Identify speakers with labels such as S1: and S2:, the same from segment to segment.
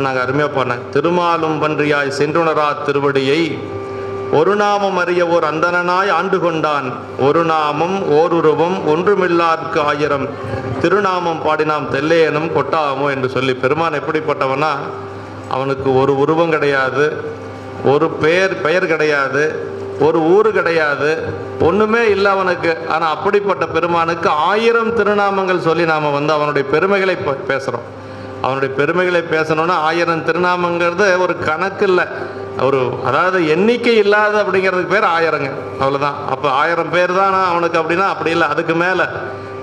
S1: நாங்கள் அருமையாக போனேன் திருமாலும் பன்றியாய் சென்றுணரா திருவடியை ஒரு நாமம் அறிய ஓர் அந்தணனாய் ஆண்டு கொண்டான். ஒரு நாமம் ஓருருவம் ஒன்றுமில்லார்க்கு ஆயிரம். திருநாமம் பாடினாம் தெல்லையனும் கொட்டாமோ என்று சொல்லி பெருமான் எப்படிப்பட்டவனா? அவனுக்கு ஒரு உருவம் கிடையாது ஒரு பெயர் பெயர் கிடையாது ஒரு ஊர் கிடையாது ஒன்றுமே இல்லை அவனுக்கு. ஆனால் அப்படிப்பட்ட பெருமானுக்கு ஆயிரம் திருநாமங்கள் சொல்லி நாம வந்து அவனுடைய பெருமைகளை பேசுகிறோம் அவனுடைய பெருமைகளை பேசணும்னா ஆயிரம் திருநாமங்கிறது ஒரு கணக்கு இல்லை. ஒரு அதாவது எண்ணிக்கை இல்லாத அப்படிங்கிறதுக்கு பேர் ஆயிரங்க. அவ்வளோதான் அப்போ ஆயிரம் பேர் தான் அவனுக்கு அப்படின்னா? அப்படி இல்லை. அதுக்கு மேலே.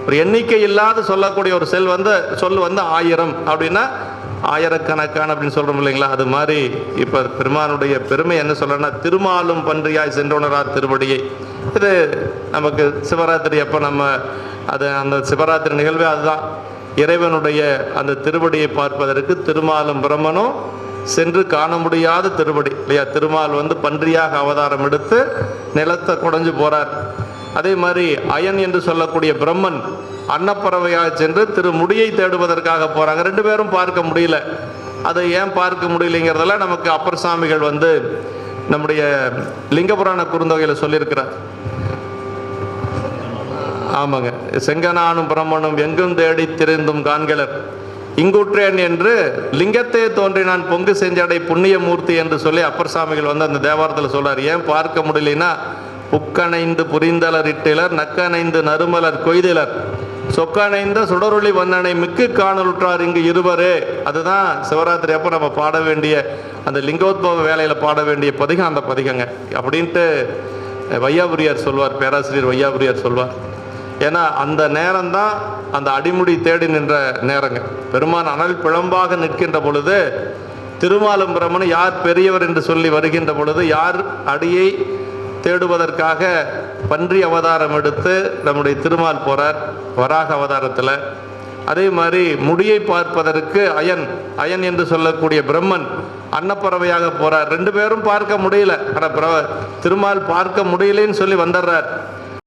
S1: ஒரு எண்ணிக்கை இல்லாத சொல்லக்கூடிய ஒரு செல் வந்து சொல் வந்து ஆயிரம். அப்படின்னா ஆயிரக்கணக்கான அப்படின்னு சொல்கிறோம் இல்லைங்களா? அது மாதிரி இப்போ பெருமானுடைய பெருமை என்ன சொல்லணும்னா திருமாலும் பன்றியாய் சென்றுணரார் திருவடியை. இது நமக்கு சிவராத்திரி அப்போ நம்ம அது அந்த சிவராத்திரி நிகழ்வே அதுதான். இறைவனுடைய அந்த திருவடியை பார்ப்பதற்கு திருமாலும் பிரம்மனும் சென்று காண முடியாத திருவடி. இல்லையா? திருமால் வந்து பன்றியாக அவதாரம் எடுத்து நிலத்தை குடைஞ்சு போறார். அதே மாதிரி அயன் என்று சொல்லக்கூடிய பிரம்மன் அன்னப்பறவையாக சென்று திரு முடியை தேடுவதற்காக போறாங்க. ரெண்டு பேரும் பார்க்க முடியல. அதை ஏன் பார்க்க முடியலைங்கிறதெல்லாம் நமக்கு அப்பர் சாமிகள் வந்து நம்முடைய லிங்கபுராண குறுந்தொகையில் சொல்லியிருக்கிறார். ஆமாங்க. செங்கனானும் பிரம்மனும் எங்கும் தேடி திரிந்தும் காண்களர் இங்குற்றேன் என்று லிங்கத்தே தோன்றினான். பொங்கு செஞ்சடை புண்ணிய மூர்த்தி என்று சொல்லி அப்பர் சாமிகள் வந்து அந்த தேவாரத்தில் சொல்றார். ஏன் பார்க்க முடியலைன்னா புக்கணைந்து புரிந்தலர் இட்டிலர் நக்கணைந்து நறுமலர் கொய்திலர். சொக்கணைந்த சுடரொளி வண்ணனை மிக்கு காணலுற்றார் இங்கு இருவரே. அதுதான் சிவராத்திரி அப்போ நம்ம பாட வேண்டிய அந்த லிங்கோத்பவ வேலையில் பாட வேண்டிய பதிகம் அந்த பதிகங்க. அப்படின்ட்டு வையாபுரியார் சொல்வார் பேராசிரியர் வையாபுரியார் சொல்வார். ஏன்னா அந்த நேரம்தான் அந்த அடிமுடி தேடி நின்ற நேரங்க. பெருமான் அனல் பிழம்பாக நிற்கின்ற பொழுது திருமாலும் பிரம்மன் யார் பெரியவர் என்று சொல்லி வருகின்ற பொழுது யார் அடியை தேடுவதற்காக பன்றி அவதாரம் எடுத்து நம்முடைய திருமால் போகிறார் வராக அவதாரத்தில். அதே மாதிரி முடியை பார்ப்பதற்கு அயன் அயன் என்று சொல்லக்கூடிய பிரம்மன் அன்னப்பறவையாக போகிறார் ரெண்டு பேரும் பார்க்க முடியல. ஆனால் பிர திருமால் பார்க்க முடியலன்னு சொல்லி வந்துடுறார்.